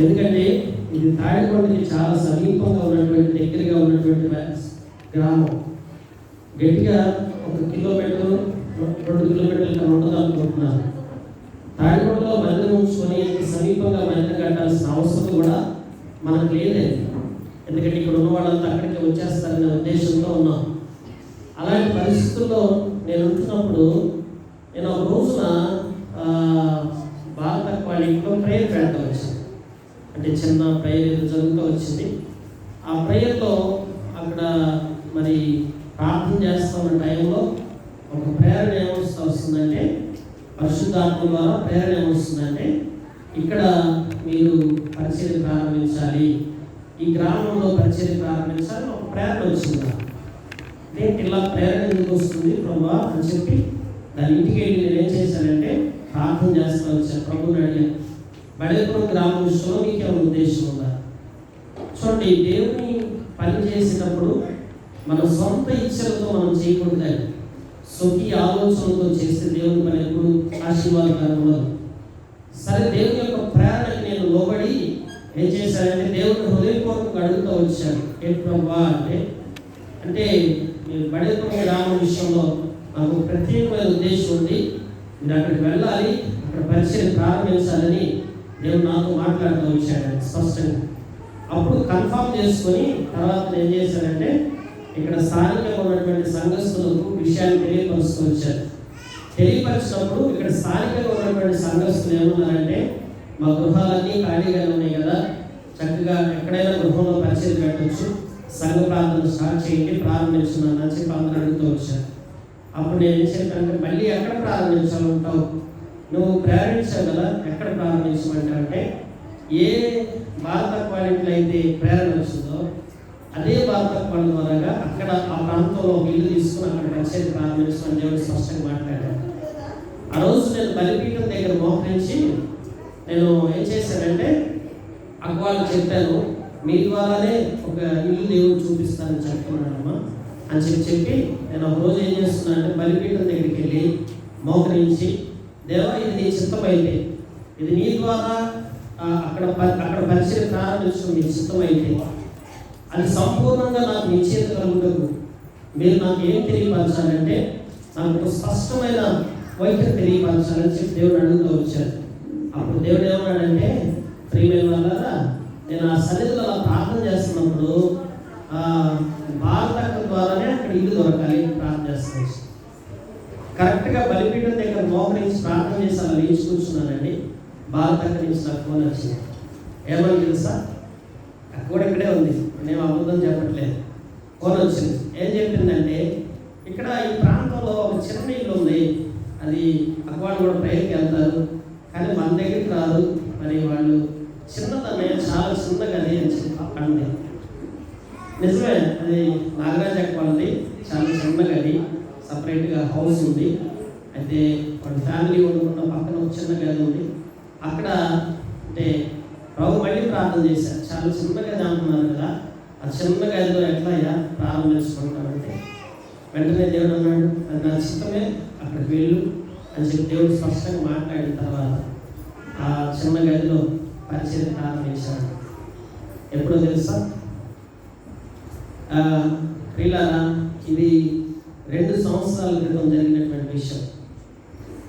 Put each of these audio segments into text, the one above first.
ఎందుకంటే ఇది తాడికొండకి చాలా సమీపంగా ఉన్నటువంటి దగ్గరగా ఉన్నటువంటి గ్రామం. గట్టిగా ఒక కిలోమీటర్ రెండు కిలోమీటర్ల కన్నా ఉండదు అనుకుంటున్నాను. తాడికొండలో మందిరం ఉంచుకొని సమీపంగా మందిరం కట్టాల్సిన అవసరం కూడా మనకు లేదండి ఎందుకంటే ఇక్కడ ఉన్న వాళ్ళంతా అక్కడికి వచ్చేస్తారనే ఉద్దేశంతో ఉన్నాం. అలాంటి పరిస్థితుల్లో నేను ఉంటున్నప్పుడు నేను ఒక రోజున బాగా భారత వాళ్ళ ఇంట్లో ప్రేయర్ పెడతా అంటే చిన్న ప్రేయర్ ఏదో జరుగుతూ వచ్చింది. ఆ ప్రేయర్లో అక్కడ మరి ప్రార్థన చేస్తున్న టైంలో ఒక ప్రేరణ ఏమొస్తా వస్తుందంటే పరిశుద్ధాత్మ ద్వారా ప్రేరణ ఏమొస్తుందంటే ఇక్కడ మీరు పరిచయం ప్రారంభించాలి. ఈ గ్రామంలో పరిచయం ప్రారంభించాలి ఒక ప్రేరణ వచ్చింది. నాకు. ఇలా ప్రేరణ ఎందుకు వస్తుంది ప్రభా అని చెప్పి దాని ఇంటికి వెళ్ళి నేను ఏం చేశానంటే ప్రార్థన చేస్తా వచ్చాను. ప్రభుని అడిగాను. బడేపురం గ్రామం విషయంలో ఉద్దేశం ఉందా చూడండి దేవుని పని చేసేటప్పుడు మన సొంత ఇచ్చలతో మనం చేయకూడదు స్వకీయ ఆలోచనతో చేస్తే దేవుని పని ఎప్పుడు ఆశీర్వాదకరం సరే దేవుని యొక్క ప్రేరణకి నేను లోబడి ఏం చేశానంటే దేవుని హృదయపూర్వకంగా అడుగుతూ వచ్చాను. ఏ ప్రభా అంటే అంటే మీరు బడేపురం గ్రామం విషయంలో నాకు ప్రత్యేకమైన ఉద్దేశం ఉంది. మీరు అక్కడికి వెళ్ళాలి అక్కడ పరిచయం ప్రారంభించాలని దేవుడు నాతో మాట్లాడుతూ వచ్చాడు స్పష్టంగా. అప్పుడు కన్ఫర్మ్ చేసుకొని తర్వాత ఏం చేశారంటే ఇక్కడ స్థానికంగా ఉన్నటువంటి సంఘస్థులకు విషయాన్ని తెలియపరుస్తూ వచ్చారు తెలియపరిచినప్పుడు ఇక్కడ స్థానికంగా ఉన్నటువంటి సంఘస్థులు ఏమన్నారంటే మా గృహాలన్నీ ఖాళీగా ఉన్నాయి కదా. చక్కగా ఎక్కడైనా గృహంలో పరిచయం పెట్టవచ్చు సంఘ ప్రార్థన స్టార్ట్ చేయండి ప్రారంభించున్నాను అని చెప్పి అందరూ అడుగుతూ వచ్చారు. అప్పుడు నేను ఏం చెప్పానంటే మళ్ళీ ఎక్కడ ప్రారంభించాలంటావు? నువ్వు ప్రేరించావు కదా ఎక్కడ ప్రారంభించమంటే ఏ భారత క్వాలిటీలో అయితే ప్రేరణ వస్తుందో అదే భారత క్వాలిటీ ద్వారాగా అక్కడ ఆ ప్రాంతంలో ఒక ఇల్లు తీసుకుని అక్కడ నచ్చేది ప్రారంభించమని దేవుడు స్పష్టంగా మాట్లాడాడు. ఆ రోజు నేను బలిపీఠం దగ్గర మోహరించి నేను ఏం చేశానంటే అక్వాళ్ళు చెప్పాను మీ ద్వారానే ఒక ఇల్లు దేవుడు చూపిస్తానని చెప్తున్నాడమ్మా అని చెప్పి చెప్పి నేను ఒక రోజు ఏం చేస్తున్నానంటే బలిపీఠం దగ్గరికి వెళ్ళి మోహరించి దేవా ఇది నీ చిత్తమైతే. ఇది నీ ద్వారా అక్కడ అక్కడ పరిచయం ప్రారంభించడం నీ చిత్తమైతే. అది సంపూర్ణంగా నాకు మీ చేతిలో ఉండదు మీరు నాకు ఏం తెలియపరచాలంటే నాకు ఒక స్పష్టమైన వైఖరి తెలియపరచాలని చెప్పి దేవుడు అడుగుతూ వచ్చాడు అప్పుడు దేవుడు ఏమన్నాడంటే ప్రియమైన వాళ్ళారా నేను ఆ సన్నిధిలో అలా ప్రార్థన చేస్తున్నప్పుడు భారత ద్వారానే అక్కడ ఇల్లు దొరకాలి ప్రార్థన చేస్తున్నాను. కరెక్ట్గా బలిపీఠం దగ్గర మోకరించి ప్రార్థన చేసి అలా లేచి కూర్చున్నానండి దగ్గర నుంచి నాకు ఫోన్ వచ్చింది. ఏమని తెలుసా? కూడా ఇక్కడే ఉంది. నేను అబద్ధం చెప్పట్లేదు. ఫోన్ వచ్చింది. ఏం చెప్పిందంటే ఇక్కడ ఈ ప్రాంతంలో ఒక చిన్న ఇల్లు ఉంది. అది అక్కడ కూడా పైకి వెళ్తారు. కానీ మన దగ్గరికి రాదు మరి వాళ్ళు చిన్నదనే చాలా చిన్నగా అది అని చెప్పండి నిజమే అది నాగరాజ్ అక్వాళ్ళది చాలా చిన్నగా గది. సపరేట్గా హౌస్ ఉంది. అయితే వాళ్ళ ఫ్యామిలీ వండుకున్న పక్కన ఒక చిన్న గది ఉంది. అక్కడ అంటే ప్రభు మళ్ళీ ప్రార్థన చేశారు. చాలా చిన్న గది అంటున్నారు కదా. ఆ చిన్న గదిలో ఎట్లా అయ్యా ప్రారంభించుకుంటామంటే వెంటనే దేవుడు అన్నాడు అది నా చిత్తమే అక్కడికి వెళ్ళు అని చెప్పి దేవుడు స్పష్టంగా మాట్లాడిన తర్వాత ఆ చిన్న గదిలో పరిచయం ప్రారంభించాడు ఎప్పుడో తెలుసా? క్రీలారా ఇది రెండు సంవత్సరాల క్రితం జరిగినటువంటి విషయం.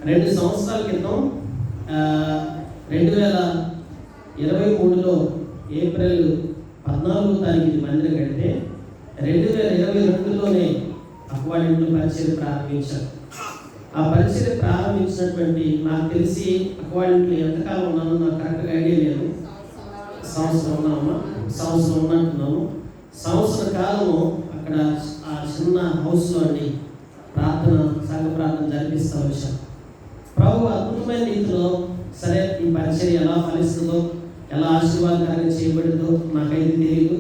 రెండు సంవత్సరాల క్రితం రెండు వేల ఇరవై మూడులో ఏప్రిల్ పద్నాలుగో తారీఖు మందిరం కడితే రెండు వేల ఇరవై రెండులోనే అక్వాడెంట్ పరిచయం ప్రారంభించారు. ఆ పరిచయం ప్రారంభించినటువంటి నాకు తెలిసి అక్వాడెంట్లో ఎంతకాలం ఉన్నానో నాకు కరెక్ట్గా ఐడియా లేదు. సంవత్సరం ఉన్నామా? సంవత్సరం ఉన్నట్టున్నాము. సంవత్సర కాలము అక్కడ ఆ చిన్న హౌస్లో ప్రార్థన సంఘ ప్రార్థన జరిపిస్తూ వచ్చాం ప్రభు అద్భుతమైన రీతిలో సరే ఈ పరిచయం ఎలా ఫలిస్తుందో ఎలా ఆశీర్వాదకరంగా చేయబడిందో నాకైతే తెలియదు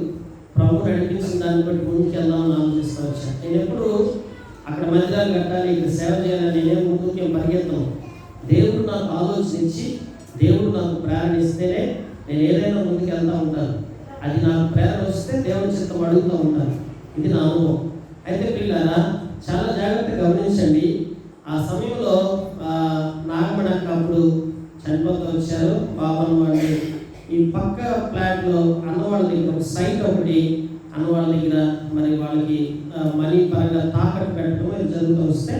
ప్రభు నడిపించిన దాన్ని బట్టి ముందుకు వెళ్దామని ఆలోచిస్తూ వచ్చాను. నేను ఎప్పుడు అక్కడ మందిరాలు కట్టాలి ఇక్కడ సేవ చేయాలని నేనే ముందుకు పరిగెత్తాను. దేవుడు నాకు ఆలోచించి దేవుడు నాకు ప్రేరణ ఇస్తేనే నేను ఏదైనా ముందుకు వెళ్తూ ఉంటాను. అది నాకు ప్రేరణ వస్తే దేవుడి చిత్తం అడుగుతూ ఉంటాను. ఇది నా అనుభవం. అయితే పిల్లారా చాలా జాగ్రత్తగా గమనించండి. ఆ సమయంలో ఆ, నాగమణి అప్పుడు చనిపోతూ వచ్చారు. బాబాను వాళ్ళు ఈ పక్క ఫ్లాట్లో అన్నవాళ్ళ దగ్గర ఒక సైట్ ఒకటి అన్నవాళ్ళ దగ్గర మరి వాళ్ళకి మనీ పరంగా తాకట్టు పెట్టడం ఇది జరుగుతూ వస్తే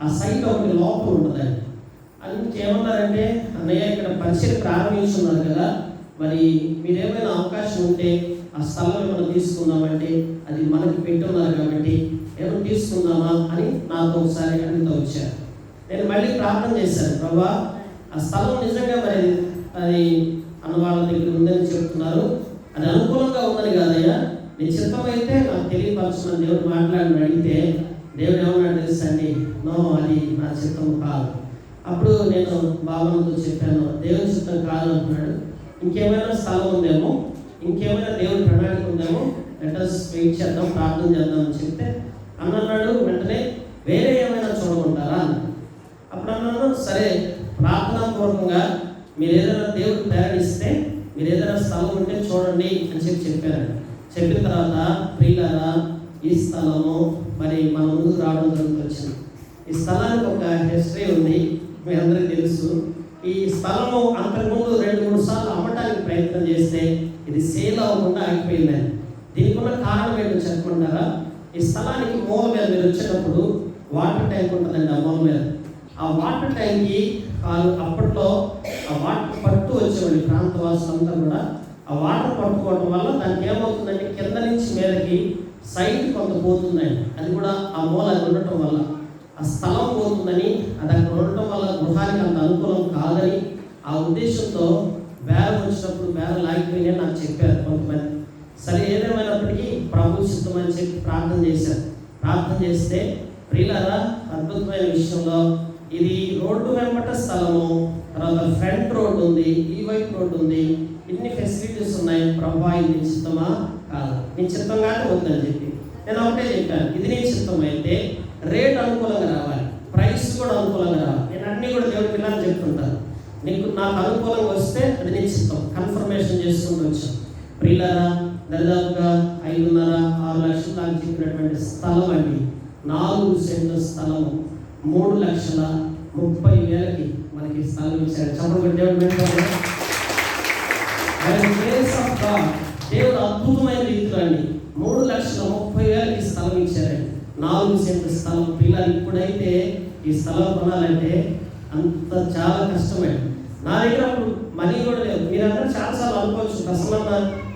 ఆ సైట్ ఒకటి లోపల ఉంటుందండి. అందుకే ఏమన్నారంటే అన్నయ్య ఇక్కడ పరిచయం ప్రారంభిస్తున్నారు కదా మరి మీరేమైనా అవకాశం ఉంటే ఆ స్థలం ఏమైనా తీసుకున్నామంటే అది మనకి పెట్టున్నారు కాబట్టి ఏమైనా తీసుకుందామా అని నాతో ఒకసారి అడుగుతూ వచ్చారు. నేను మళ్ళీ ప్రార్థన చేశాను ప్రభా ఆ స్థలం నిజంగా మరి అది అన్నవాళ్ళ దగ్గర ఉందని చెప్తున్నారు. అది అనుకూలంగా ఉందని కాదయ్యా. నీ చిత్తమైతే నాకు తెలియపరచుకున్న దేవుడు మాట్లాడిన అడిగితే దేవుడు ఏమన్నా తెలుసండి నో అది నా చిత్తం కాదు. అప్పుడు నేను బాబాతో చెప్పాను దేవుని చిత్తం కాదు అంటున్నాడు. ఇంకేమైనా స్థలం ఉందేమో? ఇంకేమైనా దేవుని ప్రణాళిక ఉందేమో? లెటర్స్ వెయిట్ చేద్దాం ప్రార్థన చేద్దాం అని చెప్తే అన్నన్నాడు వెంటనే వేరే ఏమైనా చూడకుంటారా అప్పుడు అన్నాను సరే ప్రార్థనాపూర్వకంగా మీరు ఏదైనా దేవుడు ప్రయాణిస్తే మీరు ఏదైనా స్థలం ఉంటే చూడండి అని చెప్పి చెప్పారు చెప్పిన తర్వాత ప్రియులారా ఈ స్థలము మరి మన ముందుకు రావడం జరుగుతుంది. ఈ స్థలానికి ఒక హిస్టరీ ఉంది. మీ అందరికీ తెలుసు. ఈ స్థలము అంతకుముందు రెండు మూడు సార్లు అమ్మటానికి ప్రయత్నం చేస్తే ఇది సేల్ అవ్వకుండా ఆగిపోయిందని. దీనికి ఉన్న కారణం ఏంటో చెప్పుకుంటారా ఈ స్థలానికి మూల మీద మీరు వచ్చేటప్పుడు వాటర్ ట్యాంక్ ఉంటుందండి ఆ మూల మీద. ఆ వాటర్ ట్యాంక్కి వాళ్ళు అప్పట్లో ఆ వాటర్ పట్టు వచ్చేవాళ్ళు ప్రాంత వాసులంతా కూడా. ఆ వాటర్ పట్టుకోవడం వల్ల దానికి ఏమవుతుందంటే కింద నుంచి మీదకి సైడ్ కొంత పోతుందండి. అది కూడా ఆ మూల అది ఉండటం వల్ల. ఆ స్థలం పోతుందని అది అక్కడ ఉండటం వల్ల గృహానికి అంత అనుకూలం కాదని ఆ ఉద్దేశంతో బేరం వచ్చినప్పుడు బేరం లాగిపోయినా నాకు చెప్పారు కొంతమంది. సరే ఏదేమైనప్పటికీ ప్రభు సిద్ధం అని చెప్పి ప్రార్థన చేశారు. ప్రార్థన చేస్తే ప్రియులారా అద్భుతమైన విషయంలో ఇది రోడ్డు వెంబట స్థలము తర్వాత ఫ్రంట్ రోడ్ ఉంది ఈ వైపు రోడ్ ఉంది ఇన్ని ఫెసిలిటీస్ ఉన్నాయి ప్రభా ఇది నీ చిత్తమా కాదు. నీ చిత్తంగానే వద్దని చెప్పి. నేను ఒకటే చెప్పాను. ఇది నీ చిత్తం అయితే రేట్ అనుకూలంగా రావాలి. ప్రైస్ కూడా అనుకూలంగా రావాలి. నేను అన్నీ కూడా దేవుడి పిల్లలు చెప్తుంటాను. నీకు నాకు అనుకూలంగా వస్తే అది నేను ఇస్తాం కన్ఫర్మేషన్ చేసుకుంటూ పిల్లరా దాదాపుగా ఐదున్నర ఆరు లక్షలు నాకు చెప్పినటువంటి స్థలం అండి. నాలుగు సెంట్ల స్థలం. మూడు లక్షల ముప్పై వేలకి మనకి స్థలం ఇచ్చారు. చెప్పండి దేవుడు దేవుడు అద్భుతమైన రీతిలో అండి. మూడు లక్షల ముప్పై వేలకి స్థలం ఇచ్చారండి నాలుగు సెంట్ల స్థలం. పిల్లలు ఇప్పుడైతే ఈ స్థలం కొనాలంటే అంత చాలా కష్టమే. నా దగ్గర అప్పుడు మనీ కూడా లేదు. మీరందరూ చాలాసార్లు అనుకోవచ్చు ప్రసన్న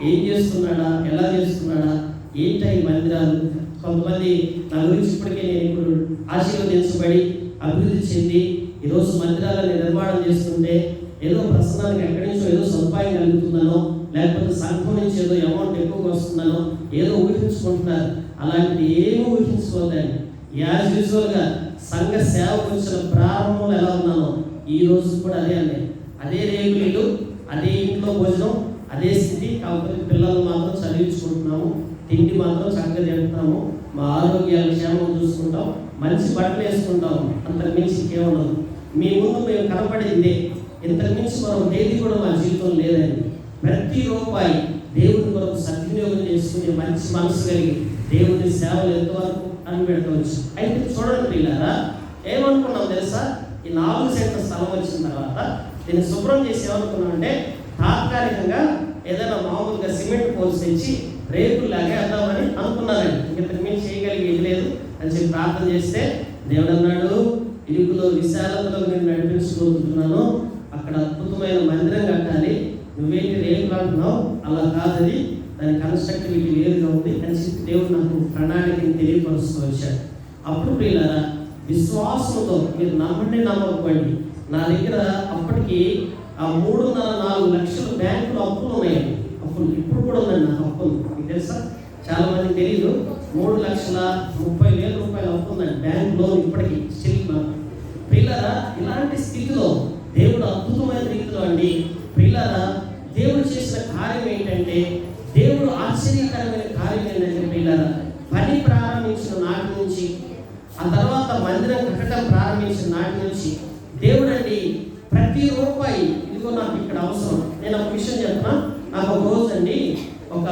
ఏం చేస్తున్నాడా? ఎలా చేస్తున్నాడా? ఏంటి ఈ మందిరాలు? కొంతమంది నా గురించి ఇప్పటికే నేను ఇప్పుడు ఆశీర్వదించబడి అభివృద్ధి చెంది ఈరోజు మందిరాలను నిర్మాణం చేస్తుంటే ఏదో ప్రసన్నానికి ఎక్కడి నుంచో ఏదో సదుపాయం కలుగుతుందనో లేకపోతే సంఘం నుంచి ఏదో అమౌంట్ ఎక్కువగా వస్తుందనో ఏదో ఊహించుకుంటున్నారు. అలాంటి ఏమీ ఊహించుకోలేను యాజ్ యూజువల్గా సంఘ సేవకు వచ్చిన ప్రారంభంలో ఎలా ఉన్నానో ఈ రోజు కూడా అదే అండి. అదే రేగులీలు అదే ఇంట్లో భోజనం అదే స్థితి కాకపోతే పిల్లలు మాత్రం చదివించుకుంటున్నాము తిండి మాత్రం చక్కగా తింటున్నాము మా ఆరోగ్యాల క్షేమం చూసుకుంటాం మంచి బట్టలు వేసుకుంటాం అంతకు మించి కేవలం మీ ముందు మేము కనపడేది ఇదే. ఇంతకు మించి మరో కూడా మా జీవితం లేదండి. ప్రతి రూపాయి దేవుని కొరకు సద్వినియోగం చేసుకునే మంచి మనసు కలిగి దేవుని సేవలు ఎంతవరకు అని పెట్టుకోవచ్చు అయితే చూడండి పిల్లారా ఏమనుకున్నాం తెలుసా? ఈ నాలుగు సెంట్ల స్థలం వచ్చిన తర్వాత దీన్ని శుభ్రం చేసి ఏమనుకున్నాం అంటే తాత్కాలికంగా ఏదైనా మామూలుగా సిమెంట్ పోల్స్ తెచ్చి రేకులు లాగే వేద్దామని అనుకున్నానండి ఇంతకు మేము చేయగలిగేది లేదు అని చెప్పి ప్రార్థన చేస్తే దేవుడు అన్నాడు ఇరుకులో విశాలతలో నేను నడిపించుకుంటున్నాను. అక్కడ అద్భుతమైన మందిరం కట్టాలి. అంటున్నావు? అలా కాదని దాని కన్స్ట్రక్టివిటీ వేరుగా ఉంది. కలిసి దేవుడు నాకు ప్రణాళికని తెలియపరుస్తూ వచ్చాడు అప్పుడు ప్రియులారా విశ్వాసంతో మీరు నమ్మండి నమ్మకపోండి నా దగ్గర అప్పటికి ఆ మూడున్నర నాలుగు లక్షల బ్యాంకులు అప్పులు ఉన్నాయండి. అప్పులు ఇప్పుడు కూడా ఉన్నాయి నాకు అప్పులు మీకు తెలుసా? చాలా మంది తెలియదు మూడు లక్షల ముప్పై వేల రూపాయలు అప్పు ఉందండి బ్యాంక్ లోన్ ఇప్పటికి స్టిల్ పిల్లరా ఇలాంటి స్థితిలో దేవుడు అద్భుతమైన రీతిలో అండి. పిల్లరా దేవుడు చేసిన కార్యం ఏంటంటే దేవుడు ఆశ్చర్యకరమైన కార్యం ఏంటంటే పిల్లరా పని ప్రారంభించిన నాటి నుంచి ఆ తర్వాత మందిరం కట్టడం ప్రారంభించిన నాటి నుంచి దేవుడు అండి ప్రతి రూపాయి ఇదిగో నాకు ఇక్కడ అవసరం నేను ఒక విషయం చెప్తున్నా నాకు ఒక రోజు అండి ఒక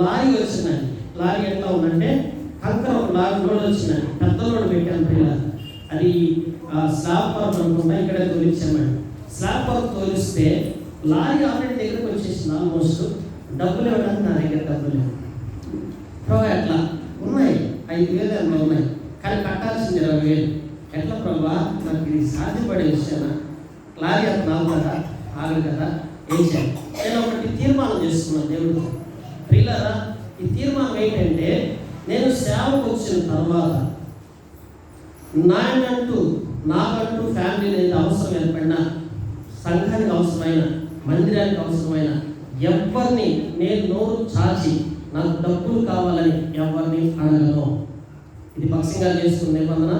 లారీ వచ్చిందండి. లారీ ఎట్లా ఉందంటే కంకర ఒక లారీ లోడ్ వచ్చిందండి. పెద్ద లోడ్ పెట్టాను పిల్లలు. అది ఆ, స్లాబ్ వర్క్ అనుకుంటా ఇక్కడ తోలించామండి స్లాబ్ వర్క్ తోలిస్తే లారీ ఆల్రెడీ దగ్గరకు వచ్చేసింది ఆల్మోస్ట్ డబ్బులు ఇవ్వడానికి నా దగ్గర డబ్బులు లేవు. ఎట్లా? ఉన్నాయి. ఐదు వేలు అందులో ఉన్నాయి. కానీ కట్టాల్సింది ఇరవై వేలు. ఎట్లా ప్రభా? నాకు ఇది సాధ్యపడే విషయానా లారీ అతను ఆగు కదా? ఆగదు కదా? ఏం చేయాలి? నేను ఒకటి తీర్మానం చేసుకున్నాను దేవుడు ప్రియులారా ఈ తీర్మానం ఏంటంటే నేను సేవకు వచ్చిన తర్వాత నాయనంటూ నాకంటూ ఫ్యామిలీ అనేది అవసరం ఏర్పడిన సంఘానికి అవసరమైన మందిరానికి అవసరమైన ఎవరిని నేను నోరు చాచి నాకు డబ్బులు కావాలని ఎవరిని అడగను. ఇది పక్షంగా చేసుకున్న నిబంధన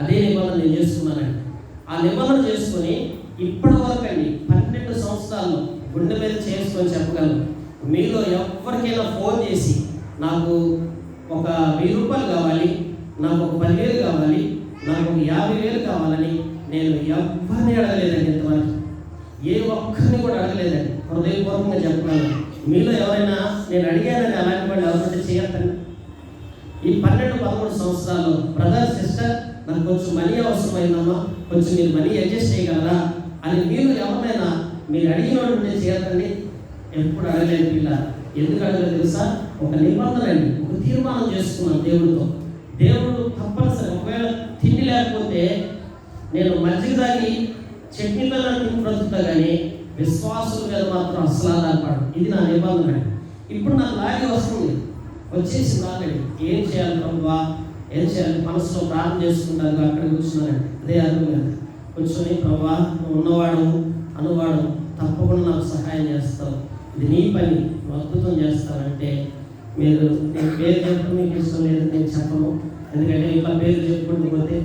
అదే నిబంధన నేను చేసుకున్నానండి. ఆ నిబంధన చేసుకొని ఇప్పటి వరకు అండి పన్నెండు సంవత్సరాల్లో గుండె మీద చేసుకొని చెప్పగలను. మీలో ఎవరికైనా ఫోన్ చేసి నాకు ఒక వెయ్యి రూపాయలు కావాలి నాకు ఒక పదివేలు కావాలి నాకు ఒక యాభై వేలు కావాలని నేను ఎవరిని అడగలేదండి ఇంతవరకు. ఏ ఒక్కరిని కూడా అడగలేదండి. హృదయపూర్వకంగా చెప్పాను మీలో ఎవరైనా నేను అడిగానని అలాంటి వాళ్ళు ఎవరైనా చేయొద్దండి ఈ పన్నెండు పదమూడు సంవత్సరాలు బ్రదర్ సిస్టర్ నాకు కొంచెం మనీ అవసరమైందమ్మా కొంచెం మీరు మనీ అడ్జస్ట్ చేయగలరా అని మీరు ఎవరైనా మీరు అడిగిన వాళ్ళు నేను చేయకండి ఎప్పుడు అడగలేదు పిల్ల. ఎందుకు అడగలేదు తెలుసా? ఒక నిబంధన అండి. ఒక తీర్మానం చేసుకున్నాను దేవుడితో. దేవుడు తప్పనిసరి ఒకవేళ తిండి లేకపోతే నేను మజ్జిగ తాగి చట్నీతో తిని బ్రతుకుతా కానీ విశ్వాసం మీద మాత్రం అసలు ఆధారపడదు ఇది నా నిబంధన అండి. ఇప్పుడు నాకు లాగి వస్తుంది. వచ్చేసి ఆల్రెడీ ఏం చేయాలి ప్రభువా? ఏం చేయాలి? మనసులో ప్రార్థన చేసుకుంటాను. అక్కడ కూర్చున్నాను. అదే అర్థం కాదు. కూర్చొని ప్రభా నువ్వు ఉన్నవాడు అనువాడు తప్పకుండా నాకు సహాయం చేస్తావు. ఇది నీ పని. నువ్వు అద్భుతం చేస్తావంటే మీరు నేను పేరు చెప్పడం మీకు ఇష్టం లేదు నేను చెప్పను. ఎందుకంటే ఇలా పేరు చెప్పుకుంటూ పోతే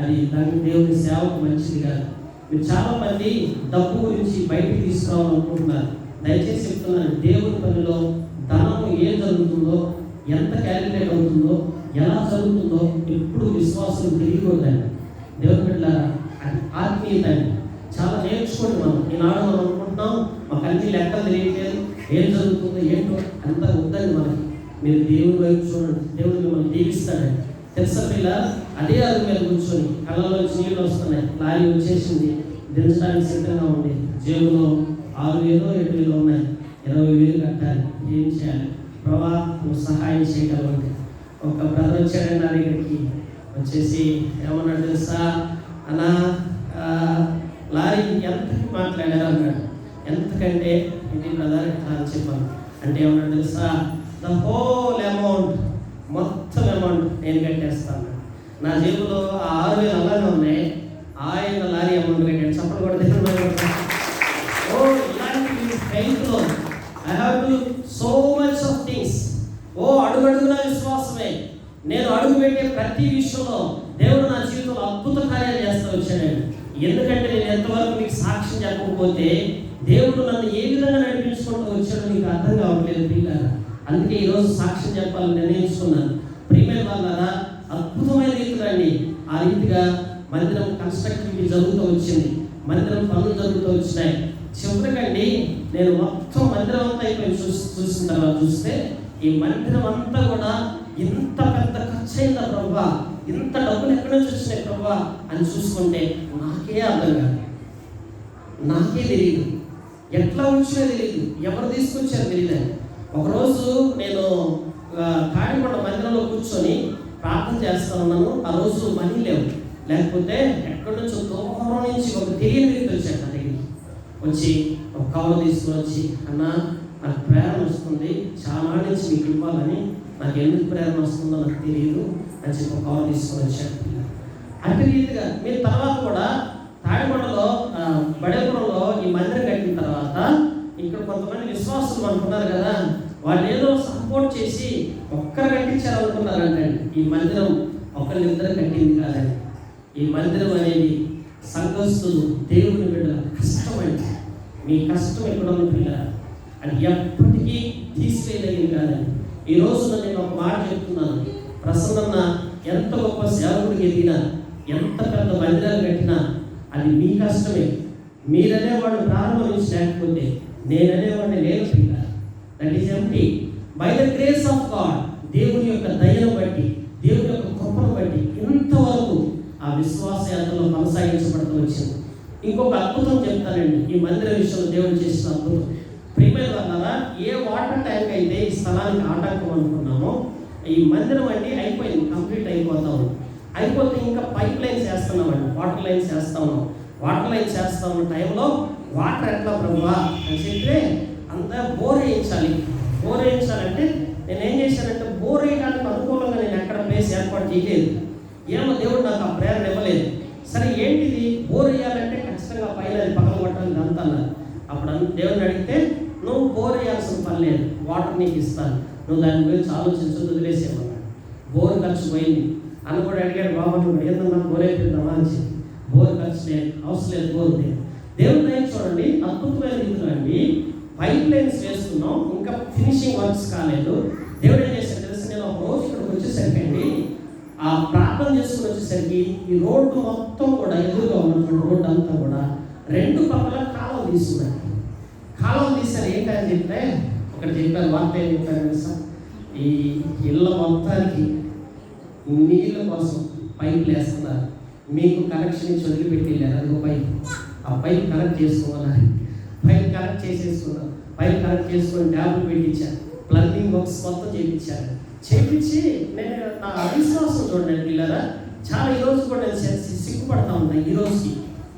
అది దానికి దేవుని సేవకు మంచిది కాదు. మీరు చాలా మంది డబ్బు గురించి బయటికి తీసుకురావాలనుకుంటున్నారు దయచేసి చెప్తున్నాను దేవుని పనిలో ధనము ఏం జరుగుతుందో ఎంత క్యాలిక్యులేట్ అవుతుందో ఎలా జరుగుతుందో ఎప్పుడు విశ్వాసం తెలియకూడదండి దేవుని బిడ్డలారా అది ఆత్మీయత అండి చాలా నేర్చుకోండి మనం. ఈనాడు మనం అనుకుంటున్నాం మాకు అన్ని లెక్కలు తెలియట్లేదు ఏం జరుగుతుందో ఏంటో అంత ఉందండి మనకి. మీరు దేవుని వైపు చూడండి. దేవుడు మిమ్మల్ని దీవిస్తాడండి. తెలుసా పిల్ల అదే అదుపు మీద కూర్చొని కళ్ళలో నీళ్ళు వస్తున్నాయి. లారీ వచ్చేసింది. దించడానికి సిద్ధంగా ఉంది జేబులో ఆరు వేలు ఏడు వేలు ఉన్నాయి. ఇరవై వేలు కట్టాలి. ఏం చేయాలి? ప్రభా నువ్వు సహాయం చేయగలవండి ఒక బ్రదర్ వచ్చాడండి నా దగ్గరికి. వచ్చేసి ఏమన్నాడు తెలుసా? అన్నా లారీ ఎంతకి మాట్లాడారు అన్నాడు. ఎంతకంటే ఇది బ్రదర్ అని చెప్పాను. అంటే ఏమన్నా తెలుసా? ద హోల్ అమౌంట్ మొత్తం అమౌంట్ నేను కట్టేస్తాను. నా జేబులో ఆ ఆరు వేలు అలానే ఉన్నాయి ఆయన లారీ అమౌంట్ కట్టాడు చప్పలు కూడా ఓ ఇలాంటి టైంలో I have to so much of things ఓ అడుగడుగున విశ్వాసమే. నేను అడుగు పెట్టే ప్రతి విషయంలో దేవుడు నా జీవితంలో అద్భుత కార్యాలు చేస్తూ వచ్చాను ఎందుకంటే నేను ఎంతవరకు మీకు సాక్ష్యం చెప్పకపోతే దేవుడు నన్ను ఏ విధంగా నడిపించుకుంటూ వచ్చాడో మీకు అర్థం కావట్లేదు ప్రియులారా. అందుకే ఈరోజు సాక్ష్యం చెప్పాలని నిర్ణయించుకున్నాను ప్రియమైన వాళ్ళారా అద్భుతమైన రీతిలో అండి ఆ రీతిగా మందిరం కన్స్ట్రక్టివిటీ జరుగుతూ వచ్చింది. మందిరం పనులు జరుగుతూ వచ్చినాయి. చివరికండి నేను మొత్తం మందిరం అంతా అయిపోయి చూసి చూసిన తర్వాత చూస్తే ఈ మందిరం అంతా కూడా ఇంత పెద్ద ఖర్చు అయిందా ప్రభా? ఇంత డబ్బులు ఎక్కడి నుంచి వచ్చినాయి ప్రభా? అని చూసుకుంటే నాకే అర్థం కాదు. నాకే తెలియదు ఎట్లా వచ్చినా తెలియదు ఎవరు తీసుకొచ్చారో తెలియదు ఒకరోజు నేను కాడికొండ మందిరంలో కూర్చొని ప్రార్థన చేస్తా ఉన్నాను ఆ రోజు మనీ లేవు. లేకపోతే ఎక్కడి నుంచో దూరం నుంచి ఒక తెలియని వ్యక్తి వచ్చాడు నా వచ్చి ఒక కవర్ తీసుకుని వచ్చి అన్న నాకు ప్రేరణ వస్తుంది. చాలా నుంచి మీకు ఇవ్వాలని నాకు ఎందుకు ప్రేరణ వస్తుందో నాకు తెలియదు అని చెప్పి ఒక కవర్ తీసుకొని వచ్చాడు అట్టి రీతిగా మీరు తర్వాత కూడా తాడికొండలో బడేపురంలో ఈ మందిరం కట్టిన తర్వాత ఇక్కడ కొంతమంది విశ్వాసులు అనుకున్నారు కదా వాళ్ళు ఏదో సపోర్ట్ చేసి ఒక్కరు కట్టించాలనుకున్నారంటే ఈ మందిరం ఒకరిద్దరు కట్టింది కాదండి. ఈ మందిరం అనేది సంఘస్థులు దేవుని బిడ్డల కష్టమండి మీ కష్టం ఎక్కడ ఉంది పిల్లల అది ఎప్పటికీ తీసివేయలేని కాదండి. ఈ రోజున నేను ఒక మాట చెప్తున్నాను. ప్రసన్న ఎంత గొప్ప సేవకుడు ఎదిగినా ఎంత పెద్ద మందిరాలు కట్టినా అది మీ కష్టమే. మీరనేవాడు ప్రారంభం నుంచి లేకపోతే నేననేవాడిని నేను పిల్ల that is empty by the grace of God దేవుని యొక్క దయను బట్టి దేవుని యొక్క కృపను బట్టి ఇంతవరకు ఆ విశ్వాస యాత్రలో కొనసాగించబడుతూ వచ్చింది ఇంకొక అద్భుతం చెప్తానండి. ఈ మందిర విషయంలో దేవుడు చేసిన అద్భుతం. ప్రిపేర్ అన్నారా ఏ వాటర్ ట్యాంక్ అయితే ఈ స్థలానికి ఆటంకం అనుకున్నామో ఈ మందిరం అండి అయిపోయింది కంప్లీట్ అయిపోతా ఉంది. అయిపోతే ఇంకా పైప్ లైన్స్ వేస్తున్నామండి వాటర్ లైన్స్ వేస్తా ఉన్నాం. వాటర్ లైన్స్ వేస్తా ఉన్న టైంలో వాటర్ ఎట్లా ప్రభువా అని చెప్తే అంతా బోర్ వేయించాలి. బోర్ వేయించాలంటే నేను ఏం చేశానంటే బోర్ వేయడానికి అనుకూలంగా నేను ఎక్కడ ప్లేస్ ఏర్పాటు చేయలేదు. ఏమో దేవుడు నాకు ఆ ప్రేరణ ఇవ్వలేదు. సరే ఏంటిది? బోర్ వేయాలంటే ఖచ్చితంగా పైన అది పగల కొట్టాలి అంత అన్నారు. అప్పుడు అన్- దేవుడిని అడిగితే నువ్వు బోర్ వేయాల్సిన పని లేదు. వాటర్ నీకు ఇస్తాను. నువ్వు దాని గురించి ఆలోచించు వదిలేసేమన్నాడు బోర్ ఖర్చు పోయింది. అన్న కూడా అడిగాడు బాబా నువ్వు ఏందన్నా బోర్ అయిపోయిందమ్మా అని చెప్పి. బోర్ ఖర్చు లేదు. అవసరం లేదు బోర్ లేదు. దేవుడు చూడండి? అద్భుతమైన రీతిలో అండి పైప్ లైన్స్ వేస్తున్నాం ఇంకా ఫినిషింగ్ వర్క్స్ కాలేదు. దేవుడు ఏం చేశాడు తెలుసు? నేను ఒక రోజు ఇక్కడికి వచ్చేసరికి అండి ఆ ప్రార్థన చేసుకుని వచ్చేసరికి ఈ రోడ్డు మొత్తం కూడా ఎదురుగా ఉన్నటువంటి రోడ్డు అంతా కూడా రెండు పక్కల కాలం తీసుకున్నాడు కాలం తీశారు ఏంటని చెప్తే ఒకటి చెప్పారు వార్త ఏం చెప్పారు తెలుసా? ఈ ఇళ్ళ మొత్తానికి నీళ్ళ కోసం పైపులు వేస్తున్నారు. మీకు కనెక్షన్ ఇచ్చి వదిలిపెట్టి వెళ్ళారు అది ఒక పైప్. ఆ పైప్ కనెక్ట్ చేసుకోమన్నారు ఫైల్ కనెక్ట్ చేసేసుకున్నాం. ఫైల్ కనెక్ట్ చేసుకొని ట్యాబ్లు పెట్టించారు. ప్లంబింగ్ వర్క్స్ మొత్తం చేయించాను చేయించి నేను నా అవిశ్వాసం చూడండి పిల్లరా చాలా ఈ రోజు కూడా నేను సిగ్గుపడతా ఉంటాను ఈరోజుకి రోజుకి.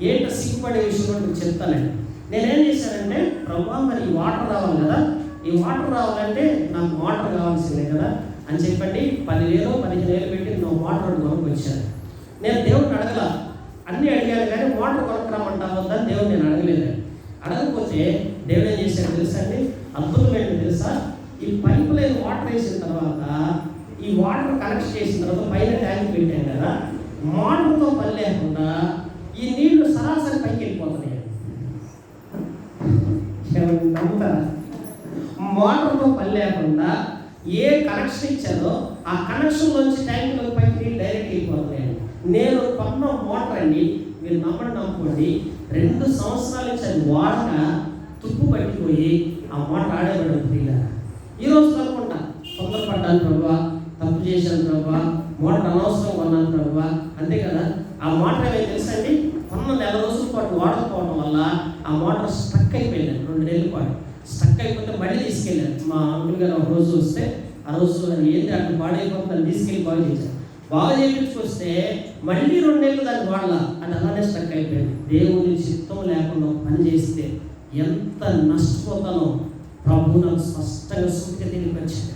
ఏంటో సిగ్గుపడే విషయం కూడా మీకు చెప్తానండి. నేనేం చేశానంటే ప్రభా మరి ఈ వాటర్ రావాలి కదా. ఈ వాటర్ రావాలంటే నాకు వాటర్ కావాల్సిందే కదా. అని చెప్పండి పదివేలు పదిహేను వేలు పెట్టి నువ్వు వాటర్ కొనుక్కొచ్చాను నేను దేవుడిని అడగల. అన్నీ అడిగాను కానీ వాటర్ కొనుక్కరామంటా వద్దని దేవుడు నేను అడగలేదు. అడగకపోతే దేవుడు ఏం చేశాడు తెలుసా అండి? అద్భుతమైన తెలుసా? ఈ పైప్ లైన్ వాటర్ వేసిన తర్వాత ఈ వాటర్ కనెక్ట్ చేసిన తర్వాత పైన ట్యాంక్ పెట్టాం కదా. మోటార్తో పని లేకుండా ఈ నీళ్ళు సరాసరి పైకి వెళ్ళిపోతున్నాయి. నమ్ముతారా? మోటార్తో పని లేకుండా ఏ కనెక్షన్ ఇచ్చారో ఆ కనెక్షన్ నుంచి ట్యాంకులో పైకి నీళ్ళు డైరెక్ట్ వెళ్ళిపోతున్నాయి. నేను కొన్న మోటార్ అండి మీరు నమ్మడం నమ్ముకోండి. రెండు సంవత్సరాల నుంచి అది వాడక తుప్పు పట్టిపోయి ఆ మోటార్ ఆడేపడింది ఈ రోజు కనుకుంటా తొందరపడ్డాను ప్రభా. తప్పు చేశాను ప్రభా. మోటార్ అనవసరం కొన్నాను ప్రభా. అంతే కదా? ఆ మోటార్ ఏమైనా తెలుసండి? కొన్న నెల రోజుల పాటు వాడకపోవడం వల్ల ఆ మోటార్ స్ట్రక్ అయిపోయింది రెండు నెలల పాటు. స్ట్రక్ అయిపోతే మళ్ళీ తీసుకెళ్ళాను. మా అంకుల్ గారు ఒక రోజు వస్తే ఆ రోజు అది ఏంటి అక్కడ పాడైపోతుంది తీసుకెళ్ళి బాగు చేశాను బాగా చేయించి వస్తే మళ్ళీ రెండేళ్ళు దాన్ని వాడాల అని అలానే స్ట్రక్ అయిపోయింది. దేవుని చిత్తం లేకుండా పని చేస్తే ఎంత నష్టపోతానో ప్రభు నాకు స్పష్టంగా సూటిగా తెలియపరిచింది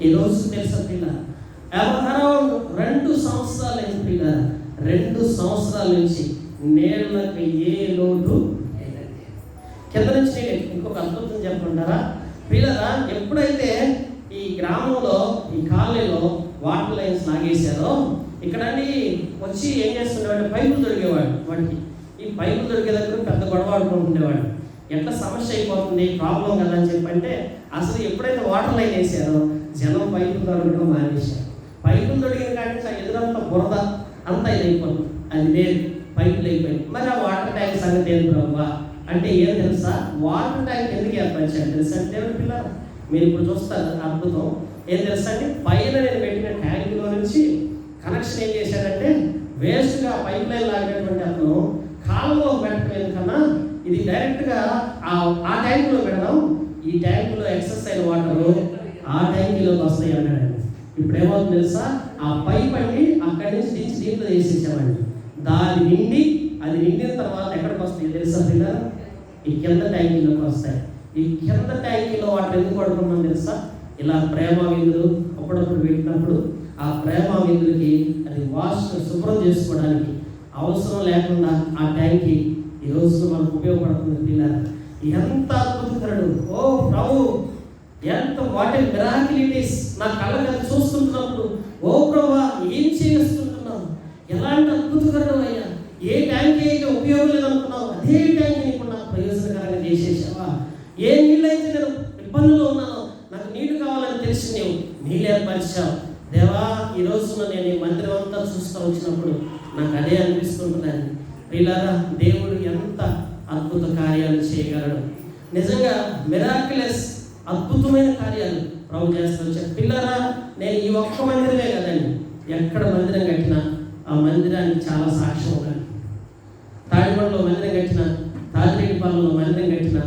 ఈ రోజు తెలుసా పిల్ల? అరౌండ్ రెండు సంవత్సరాలు అయింది పిల్ల. రెండు సంవత్సరాల నుంచి నేలకు ఏ లోటు కింద నుంచి నేను ఇంకొక అద్భుతం చెప్పమంటారా? పిల్లరా ఎప్పుడైతే ఈ గ్రామంలో ఈ కాలనీలో వాటర్ లైన్స్ లాగేశారో ఇక్కడ వచ్చి ఏం చేస్తుండేవాడు? పైపులు దొరికేవాడు వాడికి. ఈ పైపులు దొరికే దగ్గర పెద్ద గొడవ ఆడుకుంటుండేవాడు ఎట్లా సమస్య అయిపోతుంది ప్రాబ్లం కదా అని చెప్పంటే అసలు ఎప్పుడైతే వాటర్ లైన్ వేసారో జనం పైపులు దొరకడం మానేశారు. పైపులు దొరికిన కానీ నుంచి ఎదురంతా బురద అంతా ఇది అయిపోతుంది. అది లేదు పైపులు అయిపోయింది మరి ఆ వాటర్ ట్యాంక్ సంగతి ఏంటి ప్రభావ అంటే ఏం తెలుసా? వాటర్ ట్యాంక్ ఎందుకు ఏర్పరిచాడు తెలుసా అంటే దేవుడి పిల్లలు? మీరు ఇప్పుడు చూస్తారు అద్భుతం. ఏం తెలుసా అండి పైన నేను పెట్టిన ట్యాంకులో నుంచి కనెక్షన్ ఏం చేశాడంటే వేస్ట్గా పైప్ లైన్ లాగినటువంటి అతను కాలంలో పెట్టడం కన్నా ఇది డైరెక్ట్గా ఆ ఆ ట్యాంకులో పెడదాం. ఈ ట్యాంకులో ఎక్సెస్ అయిన వాటర్ ఆ ట్యాంకీలోకి వస్తాయి అన్నాడు. ఇప్పుడు ఏమవుతుంది తెలుసా? ఆ పైప్ అండి అక్కడి నుంచి దించి దీంట్లో వేసేసామండి. దాని నిండి అది నిండిన తర్వాత ఎక్కడికి వస్తాయి? తెలుసా పిల్లలు? ఈ కింద ట్యాంకీలోకి వస్తాయి. ఈ కింద ట్యాంకీలో వాటర్ ఎందుకు పడుకున్నాం తెలుసా? ఇలా ప్రేమ విందులు అప్పుడప్పుడు వెళ్ళినప్పుడు ఆ ప్రేమ విందులకి అది వాష్ శుభ్రం చేసుకోవడానికి అవసరం లేకుండా ఆ ట్యాంక్కి ఈ రోజు మనకు ఉపయోగపడుతుంది పిల్లలు. ఎంత అద్భుతకరుడు. ఓ ప్రభు ఎంత వాటి మిరాకిలిటీస్ నా కళ్ళకి అది చూస్తుంటున్నప్పుడు ఓ ప్రభా ఏం చేస్తుంటున్నావు? ఎలాంటి అద్భుతకరుడు అయ్యా? ఏ ట్యాంక్ అయితే ఉపయోగం లేదనుకున్నావు అదే ట్యాంక్ నీకు నాకు ప్రయోజనకరంగా చేసేసావా? ఏ నీళ్ళైతే నేను ఇబ్బందులు ఉన్నా నీళ్ళు కావాలని తెలిసి నీవు నీళ్ళు ఏర్పరిచావు దేవా ఈ రోజున నేను ఈ మందిరం అంతా చూస్తూ వచ్చినప్పుడు నాకు అదే అనిపిస్తుంటున్నాను పిల్లరా దేవుడు ఎంత అద్భుత కార్యాలు చేయగలడు. నిజంగా మిరాకిలెస్ అద్భుతమైన కార్యాలు ప్రభు చేస్తూ వచ్చారు. పిల్లరా నేను ఈ ఒక్క మందిరమే కదండి. ఎక్కడ మందిరం కట్టినా ఆ మందిరానికి చాలా సాక్ష్యం ఉండాలి. తాడికొండ మందిరం కట్టిన తాజిరెడ్డిపాలెంలో మందిరం కట్టిన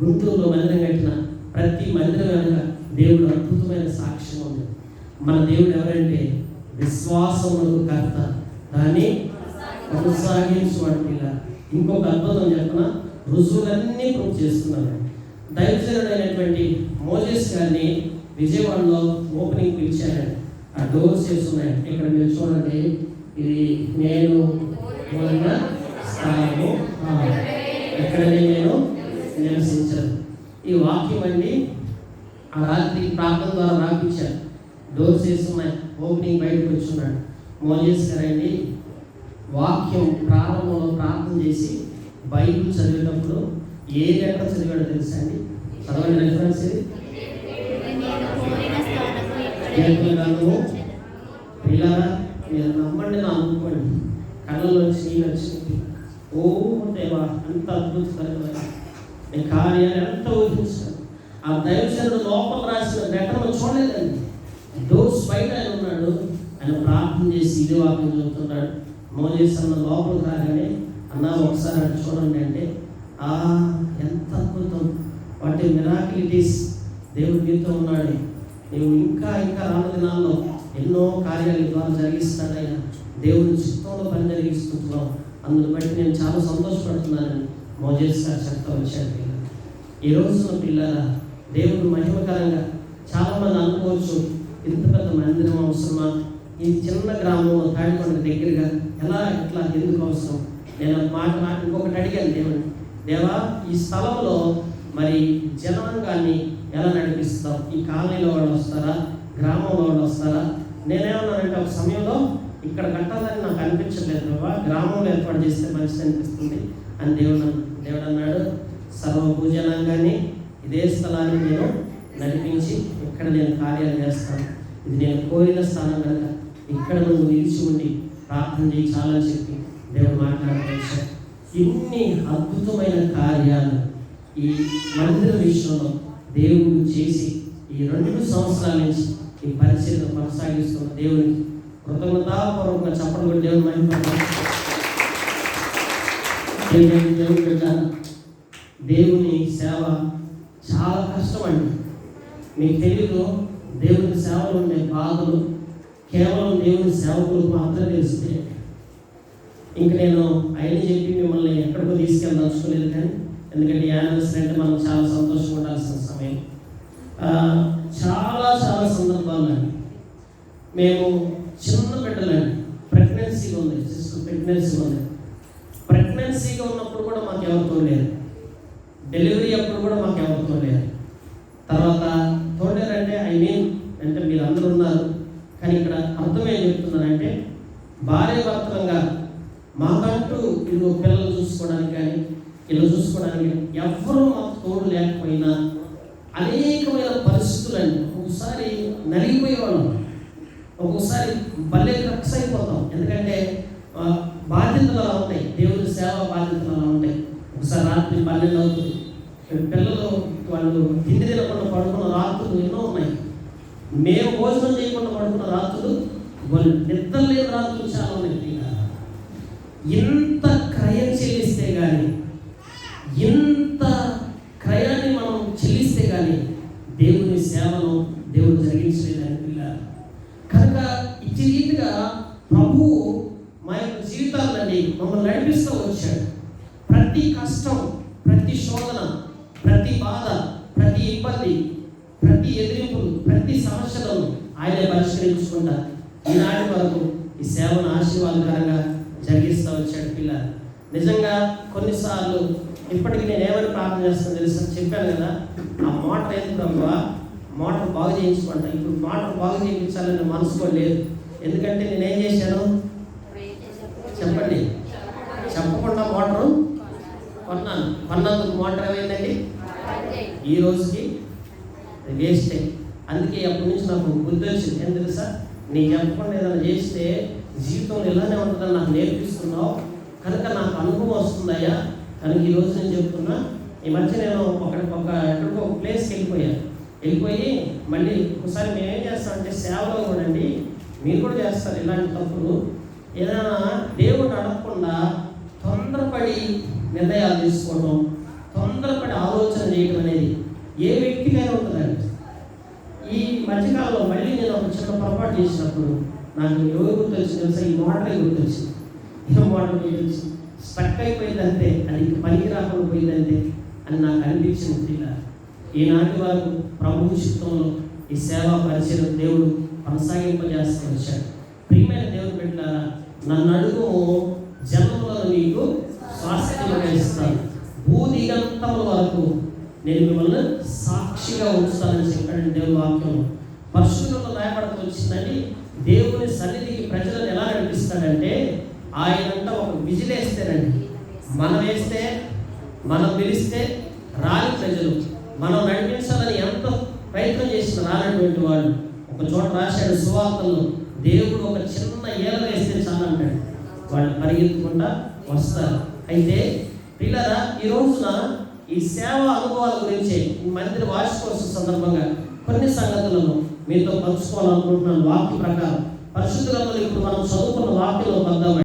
గుంటూరులో మందిరం కట్టిన ప్రతి మందిరం వెనక దేవుడు అద్భుతమైన సాక్ష్యం ఉంది. మన దేవుడు ఎవరంటే విశ్వాసములకు కర్త. దాన్ని కొనసాగించువాడు ఇలా ఇంకొక అద్భుతం చెప్పిన? రుజువులన్నీ ప్రూవ్ చేస్తున్నాను దైవజనుడైనటువంటి మోజెస్ గారిని విజయవాడలో ఓపెనింగ్ పిలిచారండి ఆ డోర్స్ చేస్తున్నాయి. ఇక్కడ మీరు చూడండి. ఇది నేను ఉన్న స్థలము ఎక్కడనే నేను నివసించాను. ఈ వాక్యం అండి ఆ రాత్రి ప్రార్థన ద్వారా రాపించారు డోర్స్ వేస్తున్నాయి ఓపెనింగ్ బయటకు వచ్చున్నాడు. మోజెస్ గారండి వాక్యం ప్రారంభంలో ప్రార్థన చేసి బైబిల్ చదివేటప్పుడు ఏ లెటర్ చదివాడో తెలుసా అండి? చదవండి రెఫరెన్స్ ఇది. పిల్లరా మీరు నమ్మండి నా అనుకోండి. కళ్ళలో నీళ్ళు వచ్చింది ఓ దేవా అంత అద్భుతకరమైన కార్యాలు ఎంత ఊహించాను ఆ దైవచనుడు లోపల రాసిన లెటర్లు చూడలేదండి. డోర్స్ బయట ఆయన ఉన్నాడు. ఆయన ప్రార్థన చేసి ఇది వాక్యం చదువుతున్నాడు మోజేస్ అన్న లోపలికి రాగానే అన్న ఒకసారి అటు చూడండి అంటే ఆ ఎంత అద్భుతం. వాటి మిరాకిలిటీస్ దేవుడు మీతో ఉన్నాడు. నీవు ఇంకా ఇంకా రాను దినాల్లో ఎన్నో కార్యాలు ద్వారా జరిగిస్తాడయ్యా దేవుని చిత్తంలో పని జరిగిస్తున్నాం అందుని బట్టి నేను చాలా సంతోషపడుతున్నానని మోజేస్ గారు చెప్తా వచ్చాడు ఈరోజు పిల్లల దేవుడు మహిమకరంగా చాలా మంది అనుకోవచ్చు ఇంత పెద్ద మందిరం అవసరమా? ఈ చిన్న గ్రామం తాడికొండ దగ్గరగా ఎలా ఇట్లా ఎందుకు అవసరం? నేను మాట మాట ఇంకొకటి అడిగాను దేవుడు. దేవా ఈ స్థలంలో మరి జనాంగాన్ని ఎలా నడిపిస్తాం ఈ కాలనీలో వాళ్ళు వస్తారా? గ్రామంలో వాళ్ళు వస్తారా? నేనేమన్నానంటే ఒక సమయంలో ఇక్కడ కట్టాలని నాకు అనిపించలేదు బాబా గ్రామంలో ఏర్పాటు చేస్తే మంచిది అనిపిస్తుంది అని దేవుడు దేవుడు అన్నాడు. సర్వ భూజనాంగాన్ని ఇదే స్థలాన్ని నేను నడిపించి ఇక్కడ నేను కార్యాలు చేస్తాను ఇది నేను కోరిన స్థానం కనుక ఇక్కడ నువ్వు నిలిచి ఉండి ప్రార్థన చేయి చాలా చెప్పి దేవుడు మాట్లాడవచ్చు ఇన్ని అద్భుతమైన కార్యాలు ఈ మందిర విషయంలో దేవుడు చేసి ఈ రెండు సంవత్సరాల నుంచి ఈ పరిచయం కొనసాగిస్తున్న దేవునికి కృతజ్ఞతాపూర్వకంగా చెప్పడం కూడా దేవుడు మహిమ దేవుని సేవ చాలా కష్టమండి మీకు తెలియదు దేవుని సేవలు ఉండే బాధలు కేవలం దేవుని సేవకులకు మాత్రమే తెలుస్తాయి ఇంక నేను ఆయన చెప్పి మిమ్మల్ని ఎక్కడికో తీసుకెళ్ళదలుచుకోలేదు కానీ ఎందుకంటే యానివర్సరీ అంటే మనం చాలా సంతోషంగా ఉండాల్సిన సమయం. చాలా చాలా సందర్భాలు మేము చిన్న బిడ్డలండి. ప్రెగ్నెన్సీగా ఉంది. జస్ట్ ప్రెగ్నెన్సీ ఉంది. ప్రెగ్నెన్సీగా ఉన్నప్పుడు కూడా మాకు ఎవరితో లేదు. డెలివరీ అప్పుడు కూడా మాకు ఎవరు లేదు. తర్వాత తోడేరంటే ఐ మీన్ అంటే మీరు అందరూ ఉన్నారు. కానీ ఇక్కడ అర్థం ఏం చెప్తున్నానంటే భార్య భర్తలంగా మాకంటూ ఇల్లు పిల్లలు చూసుకోవడానికి కానీ ఇల్లు చూసుకోవడానికి కానీ మాకు తోడు లేకపోయినా అనేకమైన పరిస్థితులు అండి ఒక్కొక్కసారి నలిగిపోయేవాళ్ళం ఒక్కొక్కసారి భలే క్రక్స్ అయిపోతాం. ఎందుకంటే బాధ్యతలు అలా ఉంటాయి. దేవుని సేవ బాధ్యతలు అలా ఉంటాయి. ఒకసారి రాత్రి పన్నెండు అవుతుంది. పిల్లలు వాళ్ళు తిండి తినకుండా పడుకున్న రాత్రులు ఎన్నో ఉన్నాయి. మేము భోజనం చేయకుండా పడుకున్న రాత్రులు వాళ్ళు నిద్ర లేని రాత్రులు చాలా ఉన్నాయి. ఎంత ఇంత క్రయం చెల్లిస్తే కానీ ఇంత క్రయాన్ని మనం చెల్లిస్తే కానీ దేవుని సేవను దేవుడు జరిగించలేదని పిల్లలు. కనుక ఇచ్చి రీతిగా ప్రభువు మా యొక్క జీవితాలని మమ్మల్ని నడిపిస్తూ వచ్చాడు ప్రతి కష్టం ప్రతి శోధన ప్రతి బాధ ప్రతి ఇబ్బంది ప్రతి ఎదిరింపులు ప్రతి సమస్యలను ఆయనే పరిష్కరించుకుంటా ఈనాటి వరకు ఈ సేవను ఆశీర్వాదకరంగా జరిగిస్తూ వచ్చాడు పిల్ల. నిజంగా కొన్నిసార్లు ఇప్పటికి నేను ఏమని ప్రార్థన చేస్తాను తెలుసా? చెప్పాను కదా ఆ మోటార్ ఎందుకు అమ్మా మోటార్ బాగు చేయించుకుంటా. ఇప్పుడు మోటార్ బాగు చేయించాలని మనసుకో లేదు. ఎందుకంటే నేనేం చేశాను? చెప్పండి. చెప్పకుండా మోటారు కొన్నాను. కొన్నందుకు మోటార్ ఏమైందండి? ఈ రోజుకి వేస్టే అందుకే అప్పటి నుంచి నాకు గుర్తు వచ్చింది. ఏం తెలుసా? నీ చెప్పకుండా ఏదైనా చేస్తే జీవితం ఇలానే ఉంటుందని నాకు నేర్పిస్తున్నావు. కనుక నాకు అనుభవం వస్తుందయ్యా కనుక ఈ రోజు నేను చెప్తున్నా ఈ మధ్య నేను ఒకటి ఒక ఎక్కడికో ఒక ప్లేస్కి వెళ్ళిపోయాను వెళ్ళిపోయి మళ్ళీ ఒకసారి మేము ఏం చేస్తామంటే సేవలో కూడా అండి మీరు కూడా చేస్తారు ఇలాంటి తప్పులు. ఏదైనా దేవుడు అడగకుండా తొందరపడి నిర్ణయాలు తీసుకోవడం తొందరపడి ఆలోచన చేయడం అనేది ఏ వ్యక్తికైనా ఉంటుందండి. ఈ మధ్యకాలంలో మళ్ళీ నేను ఒక చిన్న పొరపాటు చేసినప్పుడు నాకు ఎవరు గుర్తొచ్చి తెలుసా ఈ మోడల్ గుర్తొచ్చింది ఏ మోడల్ గుర్తొచ్చి స్టక్ అయిపోయిందంటే అది పనికి రాకుండా పోయిందంటే అని నాకు అనిపించింది ఇలా ఈనాటి వారు ప్రభు చిత్తంలో ఈ సేవా పరిచయం దేవుడు కొనసాగింపజేస్తూ వచ్చాడు. ప్రియమైన దేవుడు పెట్టారా నన్ను అడుగు జన్మలో నీకు స్వాస్థ్యం భూ దిగంతముల వరకు నేను మిమ్మల్ని సాక్షిగా ఉంచుతానని చెప్పాడు దేవుడు వాక్యం పరిశుద్ధంలో రాయబడుతూ వచ్చిందని దేవుని సన్నిధికి ప్రజలను ఎలా నడిపిస్తాడంటే ఆయనంతా ఒక విజిలేస్తేనండి మనం వేస్తే మనం పిలిస్తే రాని ప్రజలు. మనం నడిపించాలని ఎంత ప్రయత్నం చేసిన రానటువంటి వాళ్ళు. ఒక చోట రాశాడు సువార్తల్లో దేవుడు ఒక చిన్న ఏల వేస్తే చాలంటాడు వాళ్ళు పరిగెత్తుకుంటా వస్తారు. అయితే పిల్లరా ఈ రోజున ఈ సేవ అనుభవాల గురించి ఈ మందిర వార్షికోత్సవ సందర్భంగా కొన్ని సంగతులను మీతో పంచుకోవాలనుకుంటున్నాను. వాక్య ప్రకారం పరిశుద్ధ ఇప్పుడు మనం చదువుకున్న వాక్యలో పొందామండి